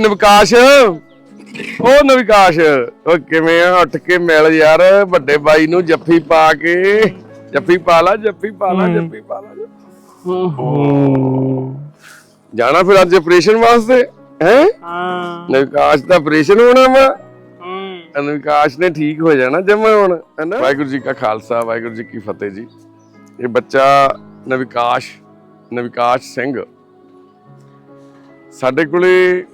ਨਵਕਾਸ਼। ਉਹ ਨਵਕਾਸ਼ ਉਹ ਕਿਵੇਂ ਆ? ਉੱਠ ਕੇ ਮਿਲ ਯਾਰ ਵੱਡੇ ਬਾਈ ਨੂੰ ਜੱਫੀ ਪਾ ਕੇ। ਜੱਫੀ ਪਾ ਲਾ ਜੱਫੀ ਪਾ ਲਾ ਜੱਫੀ ਪਾ ਲਾ। ਜਾਣਾ ਫਿਰ ਅੱਜ ਆਪਰੇਸ਼ਨ ਵਾਸਤੇ ਹੈ? ਹਾਂ। ਨਵਕਾਸ਼ ਦਾ ਆਪਰੇਸ਼ਨ ਹੋਣਾ ਵਾ। ਹੂੰ। ਨਵਕਾਸ਼ ਨੇ ਠੀਕ ਹੋ ਜਾਣਾ ਜਮਾ ਹੁਣ ਹੈਨਾ? ਵਾਹਿਗੁਰੂ ਜੀ ਕਾ ਖਾਲਸਾ ਵਾਹਿਗੁਰੂ ਜੀ ਕੀ ਫਤਿਹ ਜੀ। ਇਹ ਬੱਚਾ ਨਵਿਕਾਸ਼ ਨਵਿਕਾਸ਼ ਸਿੰਘ। ਸਾਡੇ ਕੋਲੇ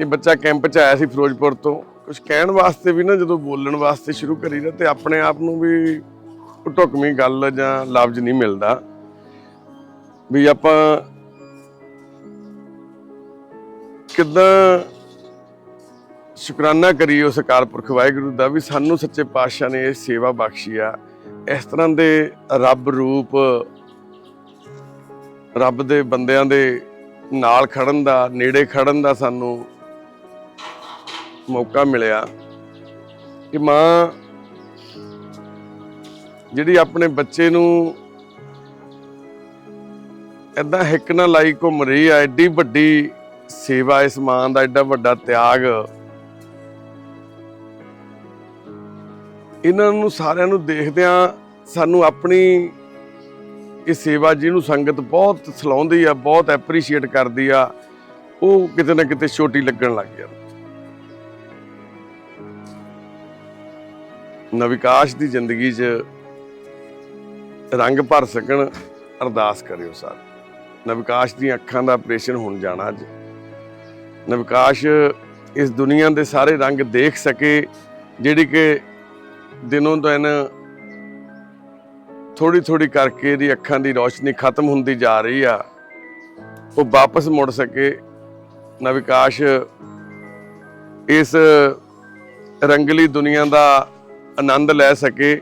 ਇਹ ਬੱਚਾ ਕੈਂਪ 'ਚ ਆਇਆ ਸੀ ਫਿਰੋਜ਼ਪੁਰ ਤੋਂ। ਕੁਝ ਕਹਿਣ ਵਾਸਤੇ ਵੀ ਨਾ, ਜਦੋਂ ਬੋਲਣ ਵਾਸਤੇ ਸ਼ੁਰੂ ਕਰੀ ਨਾ ਤੇ ਆਪਣੇ ਆਪ ਨੂੰ ਵੀ ਢੁਕਵੀਂ ਗੱਲ ਜਾਂ ਲਫ਼ਜ਼ ਨਹੀਂ ਮਿਲਦਾ। ਵੀ ਆਪਾਂ ਕਿੱਦਾਂ ਸ਼ੁਕਰਾਨਾ ਕਰੀਏ ਉਸ ਅਕਾਲ ਪੁਰਖ ਵਾਹਿਗੁਰੂ ਦਾ ਵੀ ਸਾਨੂੰ ਸੱਚੇ ਪਾਤਸ਼ਾਹ ਨੇ ਇਹ ਸੇਵਾ ਬਖਸ਼ੀ ਆ। ਇਸ ਤਰ੍ਹਾਂ ਦੇ ਰੱਬ ਰੂਪ, ਰੱਬ ਦੇ ਬੰਦਿਆਂ ਦੇ ਨਾਲ ਖੜਨ ਦਾ, ਨੇੜੇ ਖੜਨ ਦਾ ਸਾਨੂੰ ਮੌਕਾ ਮਿਲਿਆ ਕਿ ਮਾਂ ਜਿਹੜੀ ਆਪਣੇ ਬੱਚੇ ਨੂੰ ਇਦਾਂ ਹਿੱਕ ਨਾ ਲਾਈ ਘੁੰਮ ਰਹੀ ਆ ਐਡੀ ਵੱਡੀ ਸੇਵਾ, ਇਸ ਮਾਂ ਦਾ ਐਡਾ ਵੱਡਾ ਤਿਆਗ। ਇਹਨਾਂ ਨੂੰ ਸਾਰਿਆਂ ਨੂੰ ਦੇਖਦਿਆਂ ਸਾਨੂੰ ਆਪਣੀ ਇਹ ਸੇਵਾ ਜਿਹਨੂੰ ਸੰਗਤ ਬਹੁਤ ਸਲਾਉਂਦੀ ਆ, ਬਹੁਤ ਐਪਰੀਸ਼ੀਏਟ ਕਰਦੀ ਆ। ਉਹ ਕਿਤੇ ਨਾ ਕਿਤੇ ਛੋਟੀ ਲੱਗਣ ਲੱਗ ਜਾਂਦੀ। ਨਵਿਕਾਸ਼ ਦੀ ਜ਼ਿੰਦਗੀ 'ਚ ਰੰਗ ਭਰ ਸਕਣ ਅਰਦਾਸ ਕਰਿਓ ਸਰ। ਨਵਿਕਾਸ਼ ਦੀਆਂ ਅੱਖਾਂ ਦਾ ਆਪਰੇਸ਼ਨ ਹੋਣ ਜਾਣਾ ਅੱਜ। ਨਵਿਕਾਸ਼ ਇਸ ਦੁਨੀਆ ਦੇ ਸਾਰੇ ਰੰਗ ਦੇਖ ਸਕੇ, ਜਿਹੜੀ ਕਿ ਦਿਨੋਂ ਦਿਨ ਥੋੜੀ ਥੋੜੀ ਕਰਕੇ ਇਹਦੀ ਅੱਖਾਂ ਦੀ ਰੌਸ਼ਨੀ ਖਤਮ ਹੁੰਦੀ ਜਾ ਰਹੀ ਆ। ਉਹ ਵਾਪਸ ਮੁੜ ਸਕੇ। ਨਵਿਕਾਸ਼ ਇਸ ਰੰਗਲੀ ਦੁਨੀਆ ਦਾ ਆਨੰਦ ਲੈ ਸਕੇ,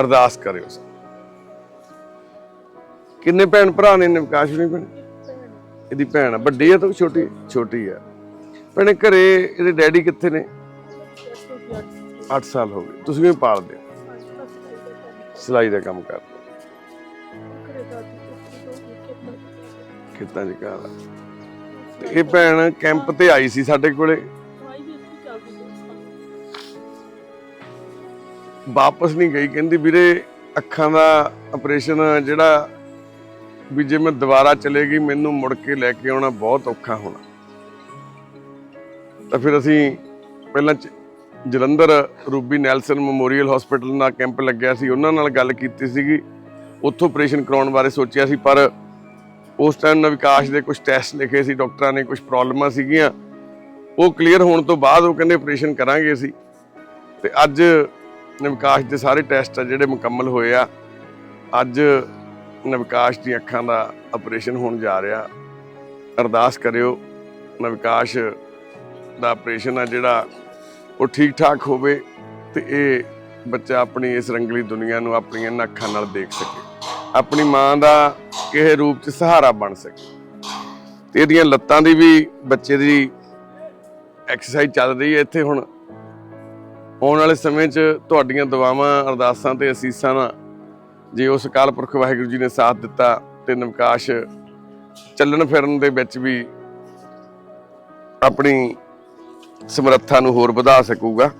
ਅਰਦਾਸ ਕਰਿਓ ਕਿੰਨੇ ਭੈਣ ਭਰਾ ਨੇ ਨਵਿਕਾਸ਼ ਨਹੀਂ ਭੈਣ? ਇਹਦੀ ਭੈਣ ਆ, ਵੱਡੀ ਆ ਤਾਂ, ਛੋਟੀ? ਛੋਟੀ ਆ। ਭੈਣੇ ਘਰੇ ਇਹਦੇ ਡੈਡੀ ਕਿੱਥੇ ਨੇ? 8 ਸਾਲ ਹੋ ਗਏ। ਤੁਸੀਂ ਵੀ ਪਾਲਦੇ ਸਿਲਾਈ ਦਾ ਕੰਮ ਕਰਦੇ ਹੋ। ਖੇਤਾਂ ਘਰ ਇਹ ਭੈਣ ਕੈਂਪ ਤੇ ਆਈ ਸੀ ਸਾਡੇ ਕੋਲੇ। ਵਾਪਸ ਨਹੀਂ ਗਈ। ਕਹਿੰਦੀ, ਵੀਰੇ, ਅੱਖਾਂ ਦਾ ਆਪਰੇਸ਼ਨ ਜਿਹੜਾ ਵੀ ਜੇ ਮੈਂ ਦੁਬਾਰਾ ਚਲੇਗੀ ਮੈਨੂੰ ਮੁੜ ਕੇ ਲੈ ਕੇ ਆਉਣਾ ਬਹੁਤ ਔਖਾ ਹੋਣਾ। ਤਾਂ ਫਿਰ ਅਸੀਂ ਪਹਿਲਾਂ ਚ- Jalandhar Ruby Nelson memorial hospital ਨਾਲ ਕੈਂਪ ਲੱਗਿਆ ਸੀ। ਉਹਨਾਂ ਨਾਲ ਗੱਲ ਕੀਤੀ ਸੀਗੀ। ਉੱਥੋਂ ਆਪਰੇਸ਼ਨ ਕਰਾਉਣ ਬਾਰੇ ਸੋਚਿਆ ਸੀ, ਪਰ ਉਸ ਟਾਈਮ ਵਿਕਾਸ਼ ਦੇ ਕੁਝ ਟੈਸਟ ਲਿਖੇ ਸੀ ਡਾਕਟਰਾਂ ਨੇ ਕੁਝ ਪ੍ਰੋਬਲਮਾਂ ਸੀਗੀਆਂ। ਉਹ ਕਲੀਅਰ ਹੋਣ ਤੋਂ ਬਾਅਦ ਉਹ ਕਹਿੰਦੇ ਆਪਰੇਸ਼ਨ ਕਰਾਂਗੇ ਅਸੀਂ। ਤੇ ਅੱਜ ਨਵਿਕਾਸ਼ ਦੇ ਸਾਰੇ ਟੈਸਟ ਆ ਜਿਹੜੇ ਮੁਕੰਮਲ ਹੋਏ ਆ। ਅੱਜ ਨਵਿਕਾਸ਼ ਦੀਆਂ ਅੱਖਾਂ ਦਾ ਆਪਰੇਸ਼ਨ ਹੋਣ ਜਾ ਰਿਹਾ। ਅਰਦਾਸ ਕਰਿਓ ਨਵਿਕਾਸ਼ ਦਾ ਆਪਰੇਸ਼ਨ ਆ ਜਿਹੜਾ ਉਹ ਠੀਕ ਠਾਕ ਹੋਵੇ ਤੇ ਇਹ ਬੱਚਾ ਆਪਣੀ ਇਸ ਰੰਗਲੀ ਦੁਨੀਆ ਨੂੰ ਆਪਣੀਆਂ ਅੱਖਾਂ ਨਾਲ ਦੇਖ ਸਕੇ। ਆਪਣੀ ਮਾਂ ਦਾ ਕਿਸੇ ਰੂਪ 'ਚ ਸਹਾਰਾ ਬਣ ਸਕੇ। ਤੇ ਇਹਦੀਆਂ ਲੱਤਾਂ ਦੀ ਵੀ ਬੱਚੇ ਦੀ ਐਕਸਰਸਾਈਜ਼ ਚੱਲ ਰਹੀ ਹੈ। ਇੱਥੇ ਹੁਣ ਆਉਣ ਵਾਲੇ ਸਮੇਂ 'ਚ ਤੁਹਾਡੀਆਂ ਦੁਆਵਾਂ, ਅਰਦਾਸਾਂ ਤੇ ਅਸੀਸਾਂ ਨਾਲ ਜੇ ਉਸ ਅਕਾਲ ਪੁਰਖ ਵਾਹਿਗੁਰੂ ਜੀ ਨੇ ਸਾਥ ਦਿੱਤਾ ਤੇ ਨਵਕਾਸ਼ ਚੱਲਣ ਫਿਰਨ ਦੇ ਵਿੱਚ ਵੀ ਆਪਣੀ ਸਮਰੱਥਾ ਨੂੰ ਹੋਰ ਵਧਾ ਸਕੂਗਾ।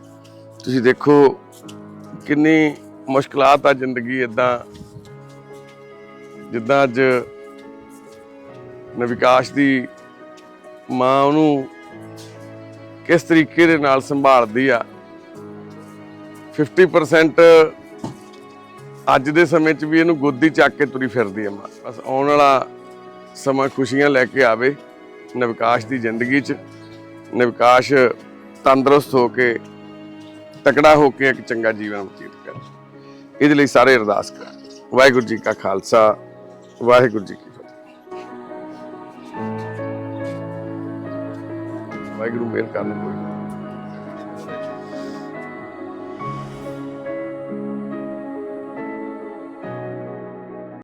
ਤੁਸੀਂ ਦੇਖੋ ਕਿੰਨੀ ਮੁਸ਼ਕਲਾਂ ਆ ਜ਼ਿੰਦਗੀ ਇਦਾਂ ਜਿੱਦਾਂ ਅੱਜ ਨਵਿਕਾਸ਼ ਦੀ ਮਾਂ ਉਹਨੂੰ ਕਿਸ ਤਰੀਕੇ ਦੇ ਨਾਲ ਸੰਭਾਲਦੀ ਆ 50% ਅੱਜ ਦੇ ਸਮੇਂ 'ਚ ਵੀ ਇਹਨੂੰ ਗੋਦੀ ਚੱਕ ਕੇ ਤੁਰੀ ਫਿਰਦੀ ਹੈ ਮਾਂ। ਬਸ ਆਉਣ ਵਾਲਾ ਸਮਾਂ ਖੁਸ਼ੀਆਂ ਲੈ ਕੇ ਆਵੇ ਨਵਕਾਸ਼ ਦੀ ਜ਼ਿੰਦਗੀ 'ਚ। ਨਵਕਾਸ਼ ਤੰਦਰੁਸਤ ਹੋ ਕੇ, ਤਕੜਾ ਹੋ ਕੇ ਇੱਕ ਚੰਗਾ ਜੀਵਨ ਬਤੀਤ ਕਰੇ। ਇਹਦੇ ਲਈ ਸਾਰੇ ਅਰਦਾਸ ਕਰਾਂ। ਵਾਹਿਗੁਰੂ ਜੀ ਕਾ ਖਾਲਸਾ, ਵਾਹਿਗੁਰੂ ਜੀ ਕੀ ਫਤਿਹ। ਵਾਹਿਗੁਰੂ ਮਿਹਰ ਕਰਨ ਕੋਈ